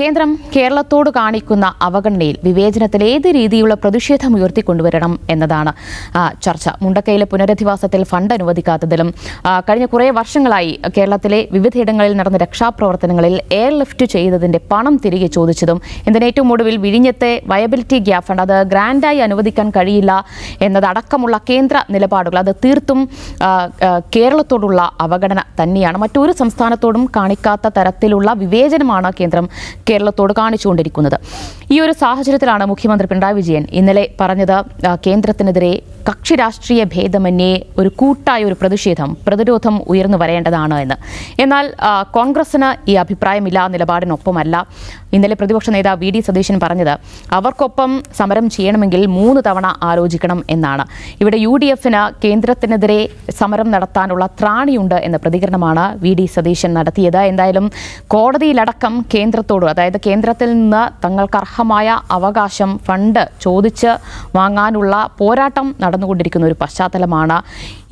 കേന്ദ്രം കേരളത്തോട് കാണിക്കുന്ന അവഗണനയിൽ വിവേചനത്തിൽ ഏത് രീതിയിലുള്ള പ്രതിഷേധം ഉയർത്തിക്കൊണ്ടുവരണം എന്നതാണ് ചർച്ച. മുണ്ടക്കയിലെ പുനരധിവാസത്തിൽ ഫണ്ട് അനുവദിക്കാത്തതിലും കഴിഞ്ഞ കുറേ വർഷങ്ങളായി കേരളത്തിലെ വിവിധയിടങ്ങളിൽ നടന്ന രക്ഷാപ്രവർത്തനങ്ങളിൽ എയർ ലിഫ്റ്റ് ചെയ്തതിന്റെ പണം തിരികെ ചോദിച്ചതും എന്തിന് ഏറ്റവും ഒടുവിൽ വിഴിഞ്ഞത്തെ വയബിലിറ്റി ഗ്യാപ്പ് ഫണ്ട് അത് ഗ്രാൻഡായി അനുവദിക്കാൻ കഴിയില്ല എന്നതടക്കമുള്ള കേന്ദ്ര നിലപാടുകൾ അത് തീർത്തും കേരളത്തോടുള്ള അവഗണന തന്നെയാണ്. മറ്റൊരു സംസ്ഥാനത്തോടും കാണിക്കാത്ത തരത്തിലുള്ള വിവേചനമാണ് കേന്ദ്രം കേരളത്തോട് കാണിച്ചുകൊണ്ടിരിക്കുന്നത്. ഈ ഒരു സാഹചര്യത്തിലാണ് മുഖ്യമന്ത്രി പിണറായി വിജയൻ ഇന്നലെ പറഞ്ഞത് കേന്ദ്രത്തിനെതിരെ കക്ഷി രാഷ്ട്രീയ ഭേദമന്യേ ഒരു കൂട്ടായ ഒരു പ്രതിഷേധം പ്രതിരോധം ഉയർന്നു വരേണ്ടതാണ് എന്ന്. എന്നാൽ കോൺഗ്രസിന് ഈ അഭിപ്രായമില്ല നിലപാടിനൊപ്പമല്ല. ഇന്നലെ പ്രതിപക്ഷ നേതാവ് വി ഡി സതീശൻ പറഞ്ഞത് അവർക്കൊപ്പം സമരം ചെയ്യണമെങ്കിൽ മൂന്ന് തവണ ആലോചിക്കണം എന്നാണ്. ഇവിടെ യു ഡി എഫിന് കേന്ദ്രത്തിനെതിരെ സമരം നടത്താനുള്ള ത്രാണിയുണ്ട് എന്ന പ്രതികരണമാണ് വി ഡി സതീശൻ നടത്തിയത്. എന്തായാലും കോടതിയിലടക്കം കേന്ദ്രത്തോട് അതായത് കേന്ദ്രത്തിൽ നിന്ന് തങ്ങൾക്ക് അർഹമായ അവകാശം ഫണ്ട് ചോദിച്ച് വാങ്ങാനുള്ള പോരാട്ടം നടന്നുകൊണ്ടിരിക്കുന്ന ഒരു പശ്ചാത്തലമാണ്.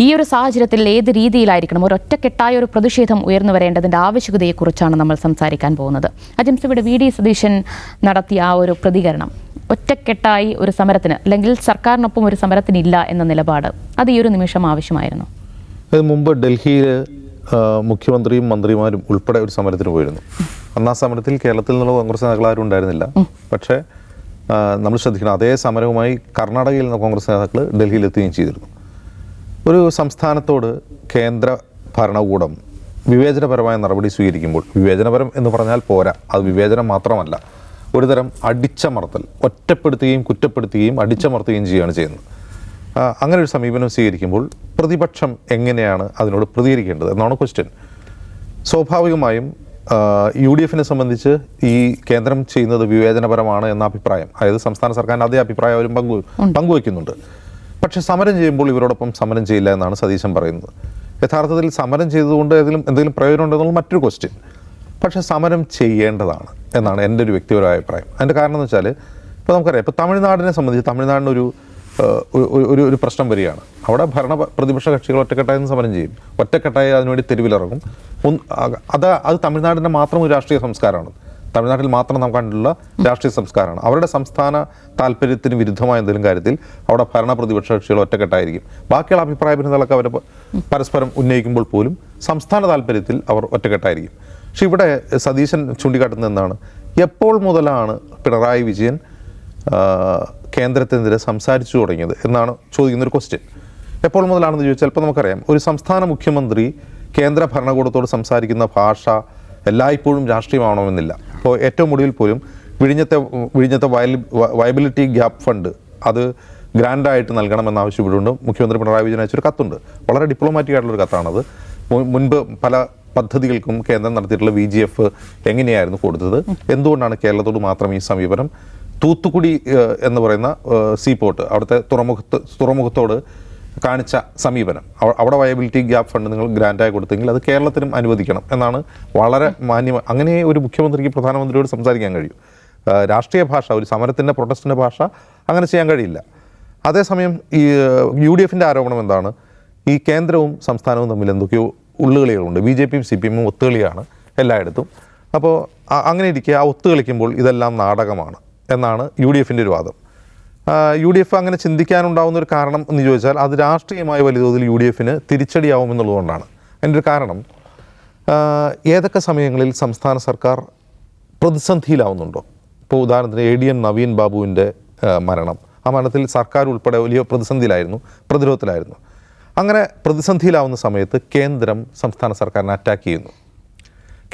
ഈ ഒരു സാഹചര്യത്തിൽ ഏത് രീതിയിലായിരിക്കണം ഒരു ഒറ്റക്കെട്ടായ ഒരു പ്രതിഷേധം ഉയർന്നു വരേണ്ടതിന്റെ ആവശ്യകതയെക്കുറിച്ചാണ് നമ്മൾ സംസാരിക്കാൻ പോകുന്നത്. അജിംസ് ഇവിടെ വി ഡി സതീശൻ നടത്തിയ ആ ഒരു പ്രതികരണം. ഒറ്റക്കെട്ടായി ഒരു സമരത്തിന് അല്ലെങ്കിൽ സർക്കാരിനൊപ്പം ഒരു സമരത്തിനില്ല എന്ന നിലപാട് അത് ഈ ഒരു നിമിഷം ആവശ്യമായിരുന്നു. അത് മുമ്പ് ഡൽഹിയിൽ മുഖ്യമന്ത്രിയും മന്ത്രിമാരും ഉൾപ്പെടെ ഒരു സമരത്തിന് പോയിരുന്നു. അന്ന് ആ സമരത്തിൽ കേരളത്തിൽ നിന്നുള്ള കോൺഗ്രസ് നേതാക്കൾ ആരും ഉണ്ടായിരുന്നില്ല പക്ഷേ നമ്മൾ ശ്രദ്ധിക്കണം അതേ സമരവുമായി കർണാടകയിൽ നിന്ന് കോൺഗ്രസ് നേതാക്കൾ ഡൽഹിയിൽ എത്തുകയും ചെയ്തിരുന്നു. ഒരു സംസ്ഥാനത്തോട് കേന്ദ്ര ഭരണകൂടം വിവേചനപരമായ നടപടി സ്വീകരിക്കുമ്പോൾ വിവേചനപരം എന്ന് പറഞ്ഞാൽ പോരാ അത് വിവേചനം മാത്രമല്ല ഒരുതരം അടിച്ചമർത്തൽ ഒറ്റപ്പെടുത്തുകയും കുറ്റപ്പെടുത്തുകയും അടിച്ചമർത്തുകയും ചെയ്യുകയാണ് ചെയ്യുന്നത്. അങ്ങനെ ഒരു സമീപനം സ്വീകരിക്കുമ്പോൾ പ്രതിപക്ഷം എങ്ങനെയാണ് അതിനോട് പ്രതികരിക്കേണ്ടത്? എന്നാണ് ക്വസ്റ്റ്യൻ സ്വാഭാവികമായും യു ഡി എഫിനെ സംബന്ധിച്ച് ഈ കേന്ദ്രം ചെയ്യുന്നത് വിവേചനപരമാണ് എന്ന അഭിപ്രായം. അതായത് സംസ്ഥാന സർക്കാരിന് അതേ അഭിപ്രായം അവരും പങ്കു പങ്കുവയ്ക്കുന്നുണ്ട്. പക്ഷെ സമരം ചെയ്യുമ്പോൾ ഇവരോടൊപ്പം സമരം ചെയ്യില്ല എന്നാണ് സതീശൻ പറയുന്നത്. യഥാർത്ഥത്തിൽ സമരം ചെയ്തതുകൊണ്ട് ഏതെങ്കിലും എന്തെങ്കിലും പ്രയോജനം ഉണ്ടെന്നുള്ള മറ്റൊരു ക്വസ്റ്റ്യൻ പക്ഷെ സമരം ചെയ്യേണ്ടതാണ് എന്നാണ് എന്റെ ഒരു വ്യക്തിപരമായ അഭിപ്രായം. അതിന്റെ കാരണം എന്ന് വെച്ചാൽ ഇപ്പോൾ നമുക്കറിയാം ഇപ്പോൾ തമിഴ്നാടിനെ സംബന്ധിച്ച് തമിഴ്നാടിനൊരു ഒരു- ഒരു പ്രശ്നം വരികയാണ്. അവിടെ ഭരണ പ്രതിപക്ഷ കക്ഷികൾ ഒറ്റക്കെട്ടായി സമരം ചെയ്യും. ഒറ്റക്കെട്ടായി അതിനുവേണ്ടി തെരുവിലിറങ്ങും. അത് അത് തമിഴ്നാടിന്റെ മാത്രം ഒരു രാഷ്ട്രീയ സംസ്കാരമാണ്. തമിഴ്നാട്ടിൽ മാത്രം നാം കണ്ടിട്ടുള്ള രാഷ്ട്രീയ സംസ്കാരമാണ്. അവരുടെ സംസ്ഥാന താല്പര്യത്തിന് വിരുദ്ധമായ എന്തെങ്കിലും കാര്യത്തിൽ അവിടെ ഭരണ പ്രതിപക്ഷ കക്ഷികൾ ഒറ്റക്കെട്ടായിരിക്കും. ബാക്കിയുള്ള അഭിപ്രായ ഭിന്നതകളൊക്കെ അവർ പരസ്പരം ഉന്നയിക്കുമ്പോൾ പോലും സംസ്ഥാന താല്പര്യത്തിൽ അവർ ഒറ്റക്കെട്ടായിരിക്കും. പക്ഷെ ഇവിടെ സതീശൻ ചൂണ്ടിക്കാട്ടുന്നത് എന്താണ്? എപ്പോൾ മുതലാണ് പിണറായി വിജയൻ കേന്ദ്രത്തിനെതിരെ സംസാരിച്ചു തുടങ്ങിയത് എന്നാണ് ചോദിക്കുന്ന ഒരു ക്വസ്റ്റ്യൻ എപ്പോൾ മുതലാണെന്ന് ചോദിച്ചാൽ ചിലപ്പോൾ നമുക്കറിയാം. ഒരു സംസ്ഥാന മുഖ്യമന്ത്രി കേന്ദ്ര ഭരണകൂടത്തോട് സംസാരിക്കുന്ന ഭാഷ എല്ലായ്പ്പോഴും രാഷ്ട്രീയമാവണമെന്നില്ല. അപ്പോൾ ഏറ്റവും ഒടുവിൽ പോലും വിഴിഞ്ഞത്തെ വിഴിഞ്ഞത്തെ വയൽ- വയബിലിറ്റി ഗ്യാപ്പ് ഫണ്ട് അത് ഗ്രാൻഡായിട്ട് നൽകണമെന്ന് ആവശ്യപ്പെട്ടുകൊണ്ട് മുഖ്യമന്ത്രി പിണറായി വിജയൻ അയച്ചൊരു കത്തുണ്ട്. വളരെ ഡിപ്ലോമാറ്റിക് ആയിട്ടുള്ളൊരു കത്താണത്. മുൻപ് പല പദ്ധതികൾക്കും കേന്ദ്രം നടത്തിയിട്ടുള്ള വി ജി എഫ് എങ്ങനെയായിരുന്നു കൊടുത്തത്? എന്തുകൊണ്ടാണ് കേരളത്തോട് മാത്രം ഈ സമീപനം തൂത്തുക്കുടി എന്ന് പറയുന്ന സീ പോർട്ട് അവിടുത്തെ തുറമുഖത്ത് തുറമുഖത്തോട് കാണിച്ച സമീപനം. അവിടെ വയബിലിറ്റി ഗ്യാപ്പ് ഫണ്ട് നിങ്ങൾ ഗ്രാൻഡായി കൊടുത്തെങ്കിൽ അത് കേരളത്തിനും അനുവദിക്കണം എന്നാണ് വളരെ മാന്യ അങ്ങനെ ഒരു മുഖ്യമന്ത്രിക്ക് പ്രധാനമന്ത്രിയോട് സംസാരിക്കാൻ കഴിയും. രാഷ്ട്രീയ ഭാഷ ഒരു സമരത്തിന്റെ പ്രൊട്ടസ്റ്റിന്റെ ഭാഷ അങ്ങനെ ചെയ്യാൻ കഴിയില്ല. അതേസമയം ഈ യു ഡി എഫിന്റെ ആരോപണം എന്താണ്? ഈ കേന്ദ്രവും സംസ്ഥാനവും തമ്മിൽ എന്തൊക്കെയോ ഉള്ളുകളികളുണ്ട്. ബി ജെ പിയും സി പി എമ്മും ഒത്തുകളിയാണ് എല്ലായിടത്തും. അപ്പോൾ അങ്ങനെ ഇരിക്കുക ആ ഒത്തുകളിക്കുമ്പോൾ ഇതെല്ലാം നാടകമാണ്. എന്നാണ് യു ഡി എഫിന്റെ ഒരു വാദം. യു ഡി എഫ് അങ്ങനെ ചിന്തിക്കാനുണ്ടാവുന്ന ഒരു കാരണം എന്ന് ചോദിച്ചാൽ അത് രാഷ്ട്രീയമായ വലിയ തോതിൽ യു ഡി എഫിന് തിരിച്ചടിയാവുമെന്നുള്ളതുകൊണ്ടാണ് അതിന്റെ ഒരു കാരണം ഏതൊക്കെ സമയങ്ങളിൽ സംസ്ഥാന സർക്കാർ പ്രതിസന്ധിയിലാവുന്നുണ്ടോ? ഇപ്പോൾ ഉദാഹരണത്തിന് എ ഡി എൻ നവീൻ ബാബുവിന്റെ മരണം. ആ മരണത്തിൽ സർക്കാർ ഉൾപ്പെടെ വലിയ പ്രതിസന്ധിയിലായിരുന്നു പ്രതിരോധത്തിലായിരുന്നു. അങ്ങനെ പ്രതിസന്ധിയിലാവുന്ന സമയത്ത് കേന്ദ്രം സംസ്ഥാന സർക്കാരിനെ അറ്റാക്ക് ചെയ്യുന്നു.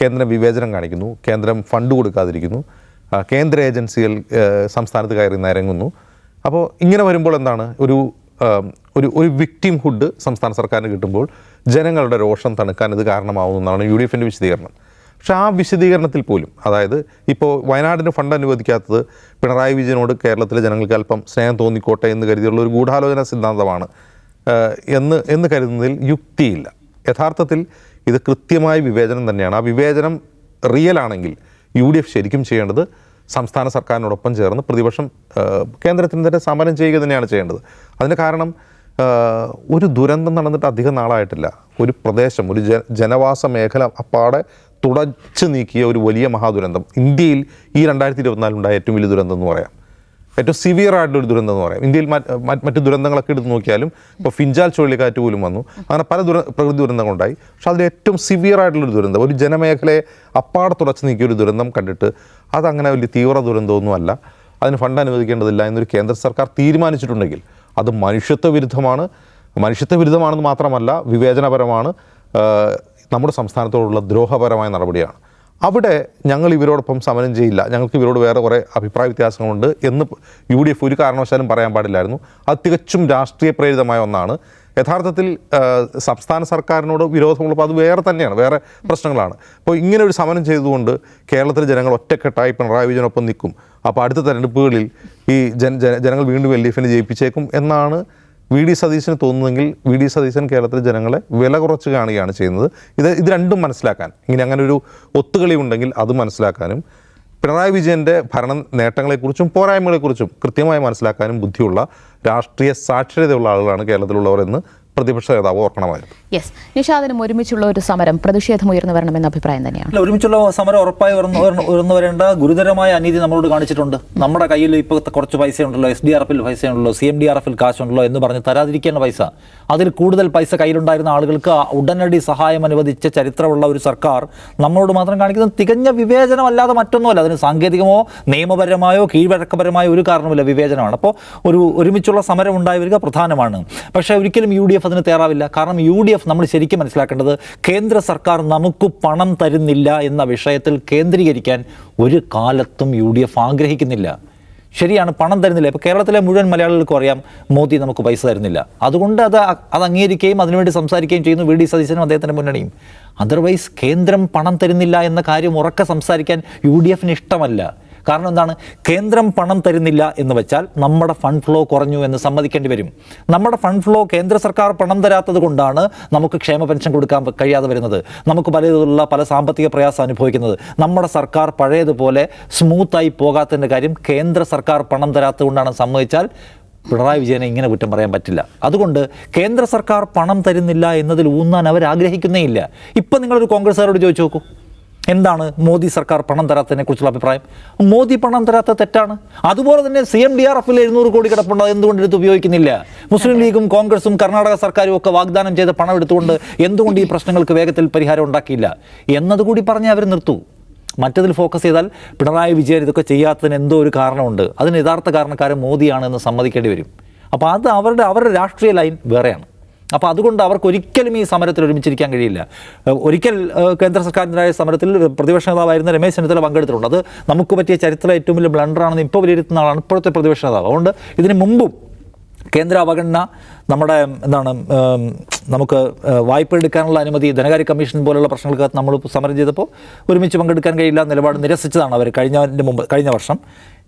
കേന്ദ്രം വിവേചനം കാണിക്കുന്നു കേന്ദ്രം ഫണ്ട് കൊടുക്കാതിരിക്കുന്നു. കേന്ദ്ര ഏജൻസികൾ സംസ്ഥാനത്ത് കയറി നിരങ്ങുന്നു. അപ്പോൾ ഇങ്ങനെ വരുമ്പോൾ എന്താണ്? ഒരു ഒരു ഒരു വിക്ടിം ഹുഡ് സംസ്ഥാന സർക്കാരിന് കിട്ടുമ്പോൾ ജനങ്ങളുടെ രോഷം തണുക്കാൻ ഇത് കാരണമാവുമെന്നാണ് യു ഡി എഫിന്റെ വിശദീകരണം. പക്ഷേ ആ വിശദീകരണത്തിൽ പോലും അതായത് ഇപ്പോൾ വയനാടിന് ഫണ്ട് അനുവദിക്കാത്തത് പിണറായി വിജയനോട് കേരളത്തിലെ ജനങ്ങൾക്ക് അല്പം സ്നേഹം തോന്നിക്കോട്ടെ എന്ന് കരുതിയുള്ള ഒരു ഗൂഢാലോചന സിദ്ധാന്തമാണ് എന്ന് എന്ന് കരുതുന്നതിൽ യുക്തിയില്ല. യഥാർത്ഥത്തിൽ ഇത് കൃത്യമായ വിവേചനം തന്നെയാണ്. ആ വിവേചനം റിയൽ ആണെങ്കിൽ യു ഡി എഫ് ശരിക്കും ചെയ്യേണ്ടത് സംസ്ഥാന സർക്കാരിനോടൊപ്പം ചേർന്ന് പ്രതിപക്ഷം കേന്ദ്രത്തിന് തന്നെ സമരം ചെയ്യുക തന്നെയാണ് ചെയ്യേണ്ടത്. അതിന് കാരണം ഒരു ദുരന്തം നടന്നിട്ട് അധികം നാളായിട്ടില്ല. ഒരു പ്രദേശം ഒരു ജനവാസ മേഖല അപ്പാടെ തുടച്ചു നീക്കിയ ഒരു വലിയ മഹാദുരന്തം. ഇന്ത്യയിൽ ഈ രണ്ടായിരത്തി ഇരുപത്തിനാലുണ്ടായ ഏറ്റവും വലിയ ദുരന്തം എന്ന് പറയാം. ഏറ്റവും സിവിയർ ആയിട്ടുള്ള ഒരു ദുരന്തം എന്ന് പറയാം. ഇന്ത്യയിൽ മറ്റ് ദുരന്തങ്ങളൊക്കെ എടുത്ത് നോക്കിയാലും ഇപ്പോൾ ഫിഞ്ചാൽ ചുഴലിക്കാറ്റ് പോലും വന്നു. അങ്ങനെ പല ദുര പ്രകൃതി ദുരന്തങ്ങളുണ്ടായി. പക്ഷെ അതിൽ ഏറ്റവും സിവിയർ ആയിട്ടുള്ള ഒരു ദുരന്തം ഒരു ജനമേഖലയെ അപ്പാടെ തുടച്ച് നീക്കിയ ഒരു ദുരന്തം കണ്ടിട്ട് അതങ്ങനെ വലിയ തീവ്ര ദുരന്തമൊന്നുമല്ല അതിന് ഫണ്ട് അനുവദിക്കേണ്ടതില്ല എന്നൊരു കേന്ദ്ര സർക്കാർ തീരുമാനിച്ചിട്ടുണ്ടെങ്കിൽ അത് മനുഷ്യത്വ വിരുദ്ധമാണ്. മനുഷ്യത്വ വിരുദ്ധമാണെന്ന് മാത്രമല്ല വിവേചനപരമാണ്. നമ്മുടെ സംസ്ഥാനത്തോടുള്ള ദ്രോഹപരമായ നടപടിയാണ്. അവിടെ ഞങ്ങൾ ഇവരോടൊപ്പം സമരം ചെയ്യില്ല. ഞങ്ങൾക്ക് ഇവരോട് വേറെ കുറേ അഭിപ്രായ വ്യത്യാസങ്ങളുണ്ട് എന്ന് യു ഡി എഫ് ഒരു കാരണവശാലും പറയാൻ പാടില്ലായിരുന്നു. അത് തികച്ചും രാഷ്ട്രീയ പ്രേരിതമായ ഒന്നാണ്. യഥാർത്ഥത്തിൽ സംസ്ഥാന സർക്കാരിനോട് വിരോധമുള്ളപ്പോൾ അത് വേറെ തന്നെയാണ് വേറെ പ്രശ്നങ്ങളാണ്. അപ്പോൾ ഇങ്ങനെ ഒരു സമരം ചെയ്തുകൊണ്ട് കേരളത്തിലെ ജനങ്ങൾ ഒറ്റക്കെട്ടായി പിണറായി വിജയനൊപ്പം നിൽക്കും. അപ്പോൾ അടുത്ത തെരഞ്ഞെടുപ്പുകളിൽ ഈ ജന ജന- ജനങ്ങൾ വീണ്ടും എൽ ഡി എഫിനെ ജയിപ്പിച്ചേക്കും എന്നാണ് വി ഡി സതീശന് തോന്നുന്നെങ്കിൽ വി ഡി സതീശൻ കേരളത്തിലെ ജനങ്ങളെ വില കുറച്ച് കാണുകയാണ് ചെയ്യുന്നത്. ഇത് ഇത് രണ്ടും മനസ്സിലാക്കാൻ. ഇങ്ങനെ അങ്ങനെ ഒരു ഒത്തുകളി ഉണ്ടെങ്കിൽ അത് മനസ്സിലാക്കാനും പിണറായി വിജയന്റെ ഭരണ നേട്ടങ്ങളെക്കുറിച്ചും പോരായ്മകളെക്കുറിച്ചും കൃത്യമായി മനസ്സിലാക്കാനും ബുദ്ധിയുള്ള രാഷ്ട്രീയ സാക്ഷരതയുള്ള ആളുകളാണ് കേരളത്തിലുള്ളവർ എന്ന് പ്രതിപക്ഷ നേതാവ് ഓർക്കണമായിരുന്നു. യെസ് നിഷാദിനും ഒരുമിച്ചുള്ള ഒരു സമരം പ്രതിഷേധം ഉയർന്നു വരണമെന്ന അഭിപ്രായം തന്നെയാണ്. ഒരുമിച്ചുള്ള സമരം ഉറപ്പായി ഉയർന്നു വരേണ്ട ഗുരുതരമായ അനീതി നമ്മളോട് കാണിച്ചിട്ടുണ്ട്. നമ്മുടെ കയ്യിൽ ഇപ്പോൾ കുറച്ച് പൈസ ഉണ്ടല്ലോ എസ് ഡി ആർ എഫിൽ പൈസ ഉണ്ടല്ലോ സി എം ഡി ആർ എഫിൽ കാശുണ്ടല്ലോ എന്ന് പറഞ്ഞ് തരാതിരിക്കേണ്ട പൈസ. അതിൽ കൂടുതൽ പൈസ കയ്യിലുണ്ടായിരുന്ന ആളുകൾക്ക് ഉടനടി സഹായം അനുവദിച്ച ചരിത്രമുള്ള ഒരു സർക്കാർ നമ്മളോട് മാത്രം കാണിക്കുന്നത് തികഞ്ഞ വിവേചനമല്ലാതെ മറ്റൊന്നുമല്ല. അതിന് സാങ്കേതികമോ നിയമപരമായോ കീഴ്വഴക്കപരമായോ ഒരു കാരണമില്ല വിവേചനമാണ്. അപ്പോൾ ഒരു ഒരുമിച്ചുള്ള സമരം ഉണ്ടായി വരിക പ്രധാനമാണ്. പക്ഷേ ഒരിക്കലും യു ഡി എഫ് അതിന് തയ്യാറാവില്ല. കാരണം യു ഡി എഫ് നമ്മൾ ശരിക്കും മനസ്സിലാക്കേണ്ടത് കേന്ദ്ര സർക്കാർ നമുക്ക് പണം തരുന്നില്ല എന്ന വിഷയത്തിൽ കേന്ദ്രീകരിക്കാൻ ഒരു കാലത്തും യു ഡി എഫ് ആഗ്രഹിക്കുന്നില്ല. ശരിയാണ് പണം തരുന്നില്ല. ഇപ്പോൾ കേരളത്തിലെ മുഴുവൻ മലയാളികൾക്കും അറിയാം മോദി നമുക്ക് പൈസ തരുന്നില്ല. അതുകൊണ്ട് അത് അത് അംഗീകരിക്കുകയും അതിനുവേണ്ടി സംസാരിക്കുകയും ചെയ്യുന്നു വി ഡി സതീശനും അദ്ദേഹത്തിന്റെ മുന്നണിയും. അതർവൈസ് കേന്ദ്രം പണം തരുന്നില്ല എന്ന കാര്യം ഉറക്കെ സംസാരിക്കാൻ യു ഡി എഫിന് ഇഷ്ടമല്ല. കാരണം എന്താണ്? കേന്ദ്രം പണം തരുന്നില്ല എന്ന് വെച്ചാൽ നമ്മുടെ ഫണ്ട് ഫ്ലോ കുറഞ്ഞു എന്ന് സമ്മതിക്കേണ്ടി വരും. നമ്മുടെ ഫണ്ട് ഫ്ലോ കേന്ദ്ര സർക്കാർ പണം തരാത്തത് കൊണ്ടാണ് നമുക്ക് ക്ഷേമ പെൻഷൻ കൊടുക്കാൻ കഴിയാതെ വരുന്നത്. നമുക്ക് പലതുള്ള പല സാമ്പത്തിക പ്രയാസം അനുഭവിക്കുന്നത്. നമ്മുടെ സർക്കാർ പഴയതുപോലെ സ്മൂത്തായി പോകാത്തതിന്റെ കാര്യം കേന്ദ്ര സർക്കാർ പണം തരാത്തത് കൊണ്ടാണ് സമ്മതിച്ചാൽ പിണറായി വിജയനെ ഇങ്ങനെ കുറ്റം പറയാൻ പറ്റില്ല. അതുകൊണ്ട് കേന്ദ്ര സർക്കാർ പണം തരുന്നില്ല എന്നതിൽ ഊന്നാൻ അവർ ആഗ്രഹിക്കുന്നേ ഇല്ല. ഇപ്പം നിങ്ങളൊരു കോൺഗ്രസ്സുകാരോട് ചോദിച്ചു നോക്കൂ. എന്താണ് മോദി സർക്കാർ പണം തരാത്തതിനെ കുറിച്ചുള്ള അഭിപ്രായം? മോദി പണം തരാത്ത തെറ്റാണ്. അതുപോലെ തന്നെ സി എം ഡി ആർ എഫിൽ എഴുന്നൂറ് കോടി കിടപ്പുണ്ട്. എന്തുകൊണ്ട് എടുത്ത് ഉപയോഗിക്കുന്നില്ല? മുസ്ലിം ലീഗും കോൺഗ്രസും കർണാടക സർക്കാരും ഒക്കെ വാഗ്ദാനം ചെയ്ത പണം എടുത്തുകൊണ്ട് എന്തുകൊണ്ട് ഈ പ്രശ്നങ്ങൾക്ക് വേഗത്തിൽ പരിഹാരം ഉണ്ടാക്കിയില്ല? എന്നതുകൂടി പറഞ്ഞ് അവർ നിർത്തൂ. മറ്റതിൽ ഫോക്കസ് ചെയ്താൽ പിണറായി വിജയൻ ഇതൊക്കെ ചെയ്യാത്തതിന് എന്തോ ഒരു കാരണമുണ്ട്. അതിന് യഥാർത്ഥ കാരണക്കാരൻ മോദിയാണ് എന്ന് സമ്മതിക്കേണ്ടി വരും. അപ്പോൾ അത് അവരുടെ അവരുടെ രാഷ്ട്രീയ ലൈൻ വേറെയാണ്. അപ്പോൾ അതുകൊണ്ട് അവർക്ക് ഒരിക്കലും ഈ സമരത്തിൽ ഒരുമിച്ചിരിക്കാൻ കഴിയില്ല. ഒരിക്കൽ കേന്ദ്ര സർക്കാരിനെതിരായ സമരത്തിൽ പ്രതിപക്ഷ നേതാവായിരുന്ന രമേശ് ചെന്നിത്തല പങ്കെടുത്തിട്ടുണ്ട്. അത് നമുക്ക് പറ്റിയ ചരിത്ര ഏറ്റവും വലിയ ബ്ലണ്ടറാണെന്ന് ഇപ്പോൾ വിലയിരുത്തുന്ന ആളാണ് ഇപ്പോഴത്തെ പ്രതിപക്ഷ നേതാവ്. അതുകൊണ്ട് ഇതിന് മുമ്പും കേന്ദ്ര അവഗണന നമ്മുടെ എന്താണ് നമുക്ക് വായ്പ എടുക്കാനുള്ള അനുമതി ധനകാര്യ കമ്മീഷൻ പോലുള്ള പ്രശ്നങ്ങൾക്ക് നമ്മൾ സമരം ചെയ്തപ്പോൾ ഒരുമിച്ച് പങ്കെടുക്കാൻ കഴിയില്ല നിലപാട് നിരസിച്ചതാണ് അവർ കഴിഞ്ഞതിന്റെ മുമ്പ് കഴിഞ്ഞ വർഷം.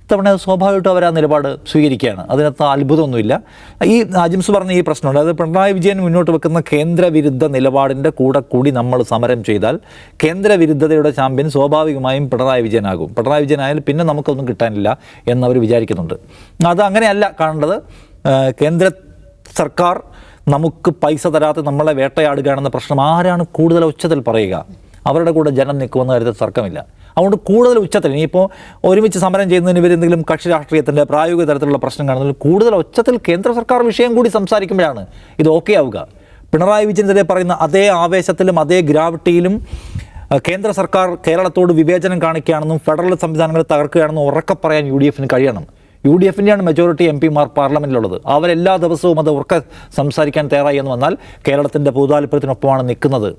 ഇത്തവണ സ്വാഭാവികമായിട്ടും അവർ ആ നിലപാട് സ്വീകരിക്കുകയാണ്. അതിനകത്ത് അത്ഭുതമൊന്നുമില്ല. ഈ അജിംസ് പറഞ്ഞ ഈ പ്രശ്നമുണ്ട്. അതായത് പിണറായി വിജയൻ മുന്നോട്ട് വെക്കുന്ന കേന്ദ്രവിരുദ്ധ നിലപാടിന്റെ കൂടെ കൂടി നമ്മൾ സമരം ചെയ്താൽ കേന്ദ്രവിരുദ്ധതയുടെ ചാമ്പ്യൻ സ്വാഭാവികമായും പിണറായി വിജയനാകും. പിണറായി വിജയനായാൽ പിന്നെ നമുക്കൊന്നും കിട്ടാനില്ല എന്നവർ വിചാരിക്കുന്നുണ്ട്. അത് അങ്ങനെയല്ല കാണേണ്ടത്. കേന്ദ്ര സർക്കാർ നമുക്ക് പൈസ തരാതെ നമ്മളെ വേട്ടയാടുകയാണെന്ന പ്രശ്നം ആരാണ് കൂടുതൽ ഉച്ചത്തിൽ പറയുക? അവരുടെ കൂടെ ജനം നിൽക്കുമെന്ന കാര്യത്തിൽ തർക്കമില്ല. അതുകൊണ്ട് കൂടുതൽ ഉച്ചത്തിൽ ഇനിയിപ്പോൾ ഒരുമിച്ച് സമരം ചെയ്യുന്നതിന് ഇവർ എന്തെങ്കിലും കക്ഷി രാഷ്ട്രീയത്തിന്റെ പ്രായോഗിക തരത്തിലുള്ള പ്രശ്നം കാണുന്നതിൽ കൂടുതൽ ഉച്ചത്തിൽ കേന്ദ്ര സർക്കാർ വിഷയം കൂടി സംസാരിക്കുമ്പോഴാണ് ഇത് ഓക്കെ ആവുക. പിണറായി വിജയനെതിരെ പറയുന്ന അതേ ആവേശത്തിലും അതേ ഗ്രാവിറ്റിയിലും കേന്ദ്ര സർക്കാർ കേരളത്തോട് വിവേചനം കാണിക്കുകയാണെന്നും ഫെഡറൽ സംവിധാനങ്ങൾ തകർക്കുകയാണെന്നും ഉറക്കെ പറയാൻ യു ഡി എഫിന് കഴിയണം. യു ഡി എഫിന്റെയാണ് മെജോറിറ്റി എം പിമാർ പാർലമെന്റിലുള്ളത് അവരെല്ലാ ദിവസവും അത് ഉറക്കെ സംസാരിക്കാൻ തയ്യാറായി എന്ന് വന്നാൽ കേരളത്തിന്റെ പൊതുതാൽപര്യത്തിനൊപ്പമാണ് നിൽക്കുന്നത്.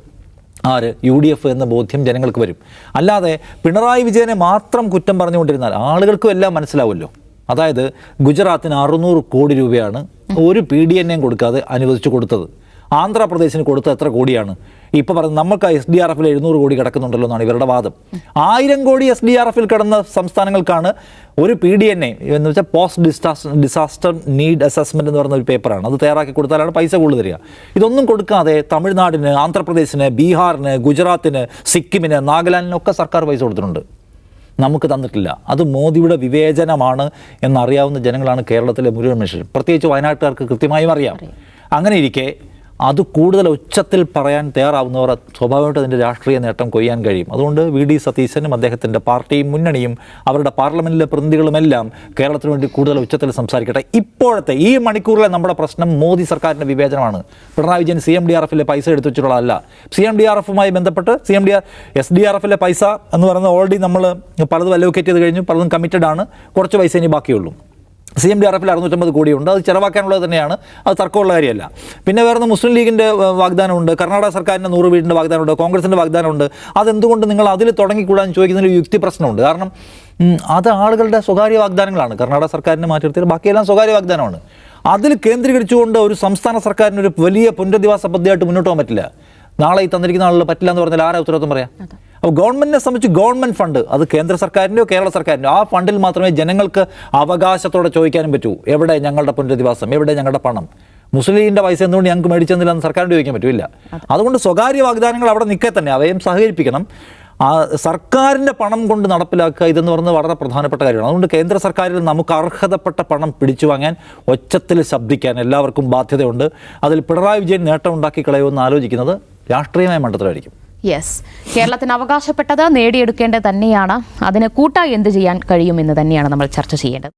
ആര്? യു ഡി എഫ് എന്ന ബോധ്യം ജനങ്ങൾക്ക് വരും. അല്ലാതെ പിണറായി വിജയനെ മാത്രം കുറ്റം പറഞ്ഞുകൊണ്ടിരുന്നാൽ ആളുകൾക്കും എല്ലാം മനസ്സിലാവുമല്ലോ. അതായത് ഗുജറാത്തിന് അറുന്നൂറ് കോടി രൂപയാണ് ഒരു പി ഡി എൻ എയും കൊടുക്കാതെ അനുവദിച്ചു കൊടുത്തത്. ആന്ധ്രാപ്രദേശിന് കൊടുത്ത എത്ര കോടിയാണ്? ഇപ്പോൾ പറയുന്നത് നമുക്ക് എസ് ഡി ആർ എഫിൽ എഴുന്നൂറ് കോടി കിടക്കുന്നുണ്ടല്ലോ എന്നാണ് ഇവരുടെ വാദം. ആയിരം കോടി എസ് ഡി ആർ എഫിൽ കിടന്ന സംസ്ഥാനങ്ങൾക്കാണ് ഒരു പി ഡി എൻ എ എന്ന് വെച്ചാൽ post disaster disaster need assessment എന്ന് പറയുന്ന ഒരു പേപ്പറാണ് അത് തയ്യാറാക്കി കൊടുത്താലാണ് പൈസ കൂടുതൽ തരിക. ഇതൊന്നും കൊടുക്കാതെ തമിഴ്നാടിന് ആന്ധ്രാപ്രദേശിന് ബീഹാറിന് ഗുജറാത്തിന് സിക്കിമിന് നാഗാലാൻഡിനൊക്കെ സർക്കാർ പൈസ കൊടുത്തിട്ടുണ്ട്. നമുക്ക് തന്നിട്ടില്ല. അത് മോദിയുടെ വിവേചനമാണ് എന്നറിയാവുന്ന ജനങ്ങളാണ് കേരളത്തിലെ മുഴുവൻ മനുഷ്യർ പ്രത്യേകിച്ച് വയനാട്ടുകാർക്ക് കൃത്യമായും അറിയാം. അങ്ങനെ ഇരിക്കെ അത് കൂടുതൽ ഉച്ചത്തിൽ പറയാൻ തയ്യാറാവുന്നവർ സ്വാഭാവികമായിട്ട് അതിന്റെ രാഷ്ട്രീയ നേട്ടം കൊയ്യാൻ കഴിയും. അതുകൊണ്ട് വി ഡി സതീശനും അദ്ദേഹത്തിന്റെ പാർട്ടിയും മുന്നണിയും അവരുടെ പാർലമെന്റിലെ പ്രതിനിധികളുമെല്ലാം കേരളത്തിന് വേണ്ടി കൂടുതൽ ഉച്ചത്തിൽ സംസാരിക്കട്ടെ. ഇപ്പോഴത്തെ ഈ മണിക്കൂറിലെ നമ്മുടെ പ്രശ്നം മോദി സർക്കാരിന്റെ വിവേചനമാണ്. Pinarayi Vijayan C M D R എഫിലെ പൈസ എടുത്തു വെച്ചിട്ടുള്ളതല്ല സി എം ഡി ആർ എഫുമായി ബന്ധപ്പെട്ട് C M D R S D R എഫിലെ പൈസ എന്ന് പറയുന്നത് ഓൾറെഡി നമ്മൾ പലതും അലോക്കേറ്റ് ചെയ്ത് കഴിഞ്ഞു. പലതും കമ്മിറ്റഡ് ആണ്. കുറച്ച് പൈസ ഇനി ബാക്കിയുള്ളൂ. സി എം ഡി ആർ എഫിൽ അറുന്നൂറ്റമ്പത് കോടിയുണ്ട്. അത് ചിലവാക്കാനുള്ളത് തന്നെയാണ്. അത് തർക്കമുള്ള കാര്യമല്ല. പിന്നെ വേറെ മുസ്ലിം ലീഗിന്റെ വാഗ്ദാനമുണ്ട്. കർണാടക സർക്കാരിന്റെ നൂറ് വീടിന്റെ വാഗ്ദാനമുണ്ട്. കോൺഗ്രസിന്റെ വാഗ്ദാനമുണ്ട്. അതെന്തുകൊണ്ട് നിങ്ങൾ അതിൽ തുടങ്ങിക്കൂടാൻ ചോദിക്കുന്നതിൽ യുക്തി പ്രശ്നമുണ്ട്. കാരണം അത് ആളുകളുടെ സ്വകാര്യ വാഗ്ദാനങ്ങളാണ്. കർണാടക സർക്കാരിനെ മാറ്റി ബാക്കിയെല്ലാം സ്വകാര്യ വാഗ്ദാനമാണ്. അതിൽ കേന്ദ്രീകരിച്ചുകൊണ്ട് ഒരു സംസ്ഥാന സർക്കാരിന് ഒരു വലിയ പുനരധിവാസ പദ്ധതിയായിട്ട് മുന്നോട്ട് പോകാൻ പറ്റില്ല. നാളെ ഈ തന്നിരിക്കുന്ന ആളുകൾ പറ്റില്ല എന്ന് പറഞ്ഞാൽ ആരാ ഉത്തരവാദിത്വം പറയാം? അപ്പോൾ ഗവൺമെന്റിനെ സംബന്ധിച്ച് ഗവൺമെന്റ് ഫണ്ട് അത് കേന്ദ്ര സർക്കാരിന്റെയോ കേരള സർക്കാരിന്റെയോ ആ ഫണ്ടിൽ മാത്രമേ ജനങ്ങൾക്ക് അവകാശത്തോടെ ചോദിക്കാനും പറ്റൂ. എവിടെ ഞങ്ങളുടെ പുനരധിവാസം എവിടെ ഞങ്ങളുടെ പണം? മുസ്ലിം ലീഗിന്റെ പൈസ എന്തുകൊണ്ട് ഞങ്ങൾക്ക് മേടിച്ചെന്നില്ല എന്ന് സർക്കാരിന് ചോദിക്കാൻ പറ്റില്ല. അതുകൊണ്ട് സ്വകാര്യ വാഗ്ദാനങ്ങൾ അവിടെ നിൽക്കെ തന്നെ അവയും സഹകരിപ്പിക്കണം. ആ സർക്കാരിന്റെ പണം കൊണ്ട് നടപ്പിലാക്കുക ഇതെന്ന് പറയുന്നത് വളരെ പ്രധാനപ്പെട്ട കാര്യമാണ്. അതുകൊണ്ട് കേന്ദ്ര സർക്കാരിൽ നമുക്ക് അർഹതപ്പെട്ട പണം പിടിച്ചു വാങ്ങാൻ ഒച്ചത്തിൽ ശബ്ദിക്കാൻ എല്ലാവർക്കും ബാധ്യതയുണ്ട്. അതിൽ പിണറായി വിജയൻ നേട്ടം ഉണ്ടാക്കി കളയുമെന്ന് ആലോചിക്കുന്നത്. രാഷ്ട്രീയമായ മണ്ഡലത്തിലായിരിക്കും. യെസ് കേരളത്തിന് അവകാശപ്പെട്ടത് നേടിയെടുക്കേണ്ടത് തന്നെയാണ്. അതിന് കൂട്ടായി എന്ത് ചെയ്യാൻ കഴിയുമെന്ന് തന്നെയാണ് നമ്മൾ ചർച്ച ചെയ്യേണ്ടത്.